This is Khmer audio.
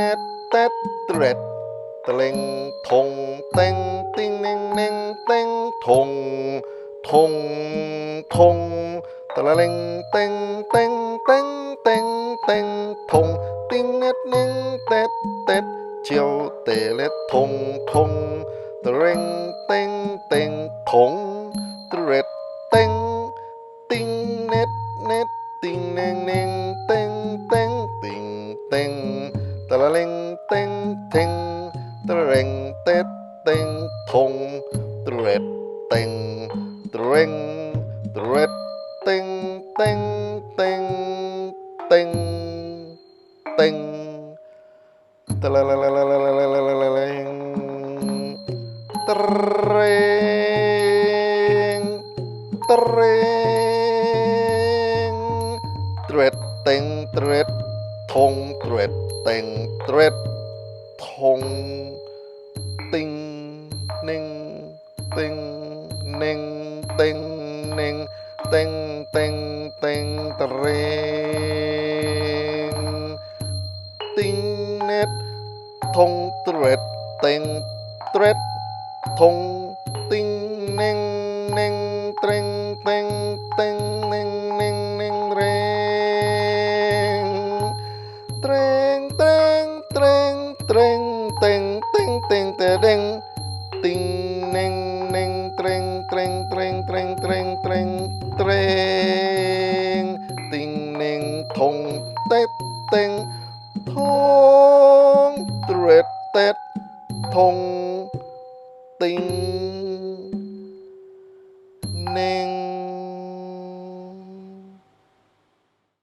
ណែតតេតត្រេតតលេងធងតេងទីងនិងនិងតេងធងធងធងតលេងតេងតេងតេងតេងតេងធងទីងណែតនិងតេតតេតជាវតេលេតធងធងតលេងតេងតេងធងត្រេតតេងទីងណែតណែតទីងនិងនិង ตเร่งเต็ดเต็งทงตะเร็ดเต็งตะเร่งตะเร็ดเต็งเต็งเต็งเต็งเต็งตะละละละละละละละละละละตะเร่งตะเร่งตะเร็ดเต็งตะเร็ดทงตะเร็ดเต็งตะเร็ดทง និងទិងនិងទិងទិងទិងតរេងទិងណេតធងត្រេតទិងត្រេតធងទិងនិងនិងត្រេងទិងទិងនិងនិងនិងរេងត្រេងត្រេងត្រេងត្រេងទិងទិងទិងតេដេងទិងនិង ងត្រេងត្រេងត្រេងទីងនេងធងតេតតេងធងត្រេតតេតធងទីង